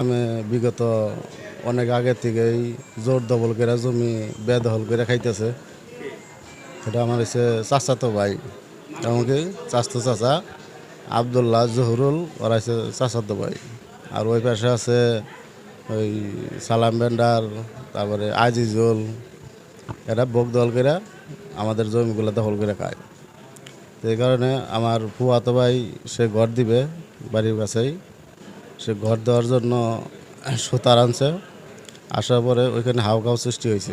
আমি বিগত অনেক আগে থেকেই জোর দবল করে জমি বেদখল করে খাইতেছে এটা আমার হচ্ছে চাচাতো ভাই এমনকি চাচতো চাচা আবদুল্লাহ জহুরুল, ওরা হচ্ছে চাচাতো ভাই। আর ওই পাশে আছে ওই সালাম বেন্ডার তারপরে আজিজুল। এরা বক দল করে আমাদের জমিগুলো দখল করে খায়। এই কারণে আমার ফুয়াতো ভাই, সে ঘর দিবে বাড়ির কাছেই। সে ঘর দেওয়ার জন্য সুতার আনছে। আসার পরে ওইখানে হাউকাউ সৃষ্টি হয়েছে।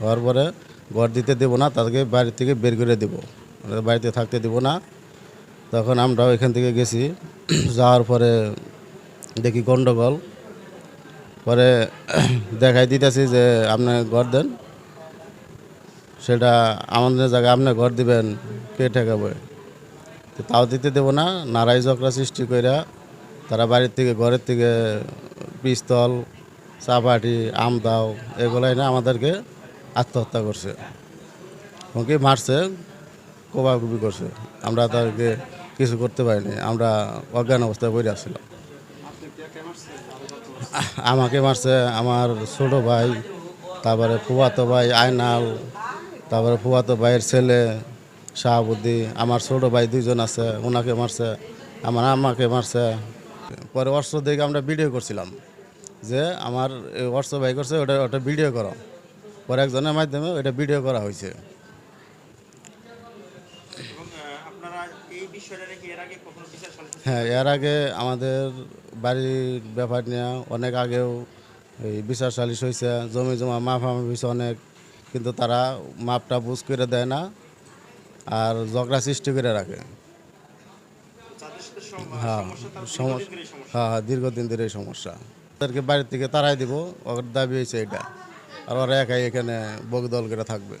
হওয়ার পরে ঘর দিতে দেবো না, তাদেরকে বাড়ি থেকে বের করে দেবো। বাড়িতে থাকতে দেবো না। তখন আমরা ওইখান থেকে গেছি। যাওয়ার পরে দেখি গণ্ডগোল পরে দেখাই দিতেছি যে আপনি ঘর দেন। সেটা আমাদের জায়গায় আপনি ঘর দিবেন, কে ঠেকাবে? তো তাও দিতে দেবো না নারাই ঝগড়া সৃষ্টি কইরা তারা বাড়ির থেকে, ঘরের থেকে পিস্তল, চাপাটি, আম দাও, এগুলাই না আমাদেরকে আত্মহত্যা করছে। ওকে মারছে, কোবাকুবি করছে। আমরা তাদেরকে কিছু করতে পারিনি। আমরা অজ্ঞান অবস্থায় বই আসছিলাম আমাকে মারছে আমার ছোট ভাই, তারপরে ফুয়াতো ভাই আয়নাল তারপরে ফুয়াতো ভাইয়ের ছেলে শাহাবুদ্দি আমার ছোট ভাই দুইজন আছে, ওনাকে মারছে, আমার আমাকে মারছে। পরে অস্ত্র দেখে আমরা ভিডিও করছিলাম যে আমার অস্ত্র ভাই করছে, ওটা ওটা ভিডিও করো। পরে একজনের মাধ্যমে ওটা ভিডিও করা হয়েছে এবং আহ, আপনারা এই বিষয়টা রেখে এর আগে কখনো বিচার সালিসি হ্যাঁ এর আগে আমাদের বাড়ির ব্যাপার নিয়ে অনেক আগেও এই বিচার সালিশ হয়েছে জমি জমা মাফ আমার হয়েছে অনেক কিন্তু তারা মাপটা বুঝ করে দেয় না আর ঝগড়া সৃষ্টি করে রাখে। হ্যাঁ সমস্যা হ্যাঁ হ্যাঁ দীর্ঘদিন ধরে এই সমস্যা। তাদেরকে বাড়ির থেকে তারাই দিব ওর দাবি হয়েছে এটা। আর ওরা একাই এখানে বগদল করে থাকবে।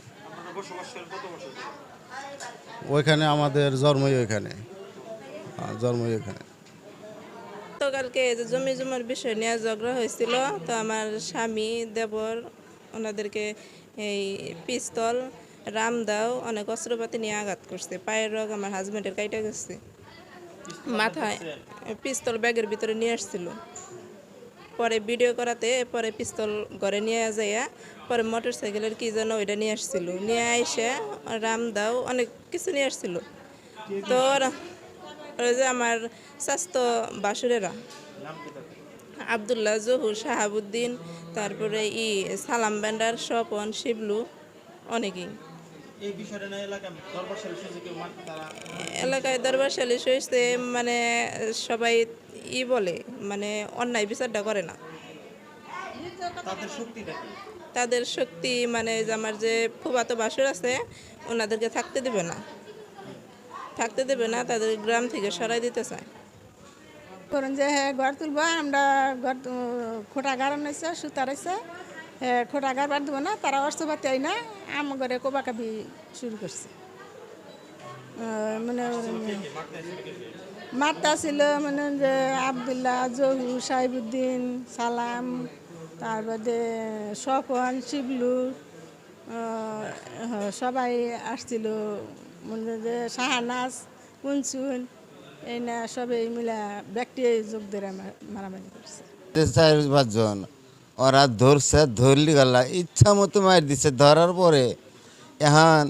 ওইখানে আমাদের জন্মই ওইখানে। হ্যাঁ, জন্মই ওইখানে। গতকালকে যে জমি জমার বিষয় নিয়ে ঝগড়া হয়েছিল তো আমার স্বামী দেবর ওনাদেরকে এই পিস্তল রামদাও অনেক অস্ত্রপাতি নিয়ে আঘাত করছে। পায়ের রোগ আমার হাজবেন্ডের কাইটা গেছে। মাথায় পিস্তল ব্যাগের ভিতরে নিয়ে আসছিল। পরে ভিডিও করাতে পরে পিস্তল ঘরে নিয়ে যাইয়া পরে মোটর সাইকেলের কি যেন ওইটা নিয়ে আসছিল। নিয়ে আইসে রামদাও অনেক কিছু নিয়ে আসছিল। তো ওই যে আমার স্বাস্থ্য বাসুরেরা আবদুল্লাহ জহুর শাহাবুদ্দিন তারপরে ই সালাম ব্যান্ডার স্বপন শিবলু অনেকেই। এলাকায় দরবার সালিশ হয়েছে মানে সবাই ই বলে মানে অন্যায় বিচারটা করে না। তাদের শক্তি মানে যে আমার যে ফুবাতো বাসুর আছে ওনাদেরকে থাকতে দেবে না। থাকতে দেবে না তাদের গ্রাম থেকে সরাই দিতে চায়। করুন যে হ্যাঁ ঘর তুলব আমরা ঘর খোটা গাড় নিছে সুতার আছে হ্যাঁ খোটা গাড় বার দেবো না তারা অর্থ পাতি আই না আম ঘরে কোবাকাবি শুরু করছে। মানে মারতা ছিল মানে যে আবদুল্লাহ জহু সাহিবুদ্দিন, সালাম, তারপরে স্বপন শিবলু সবাই আসছিল মানে যে শাহানাজ কুনসুন এই না সবাই মিলা ব্যক্তি যোগ ধরে মারামারি করছে। চার পাঁচজন ওরা ধরছে, ধরলি গেলা, ইচ্ছা মতো মার দিছে, ধরার পরে এখন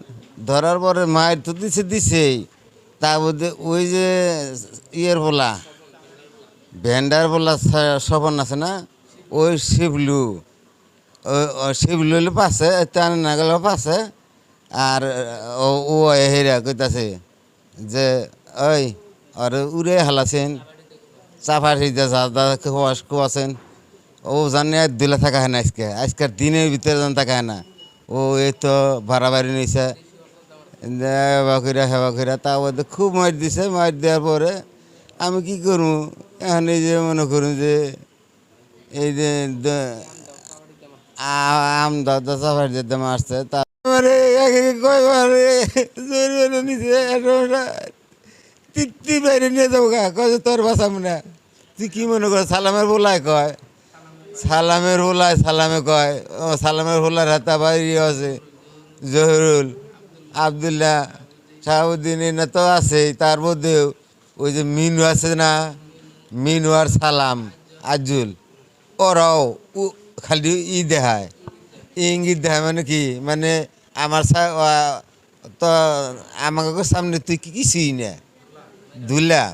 ধরার পরে মায়ের তো দিছে, দিছেই। তা মধ্যে ওই যে ইয়ের বলা ভেন্ডার বলা সবন আছে না? ওই শিবলু। ওই শিবলু হলে পাশে টান না পাশে। আর, ও হেরা কইতাছে যে, ওই, আর উড়ে হালাছেন চাফা সিদ্ধা দাদা খোয়াস খোয়াছেন ও জানে আর দিলে থাকা হয় না আজকে, আজকের দিনের ভিতরে যেন থাকা হয় না। ও এই তো ভাড়া বাড়ি নিছে হেবা কইরা হেবা কইরা তা ওদের খুব মার দিছে, মার দেওয়ার পরে আমি কি করব? এখন এই যে মনে করুন যে এই যে আম দাদা চাফার যেতে মারছে তারপরে তিত্তি বাইরে নিয়ে যাব গা, কয় তোর বাসাম না তুই কি মনে কর, সালামের বলায় কয়? সালামের হোলায় সালামে কয়, ও সালামের হোলার হাতা বাইরে আছে, জহরুল। আবদুল্লাহ শাহাবুদ্দিন এনে তো আছেই, তার মধ্যেও ওই যে মিনু আছে না, মিনু আর সালাম, আজুল, ওরাও খালি ই দেখায়। ইঙ্গিত দেখায় মানে কি? মানে আমার তো আমাকে সামনে তুই কি কিছুই না। ধুলা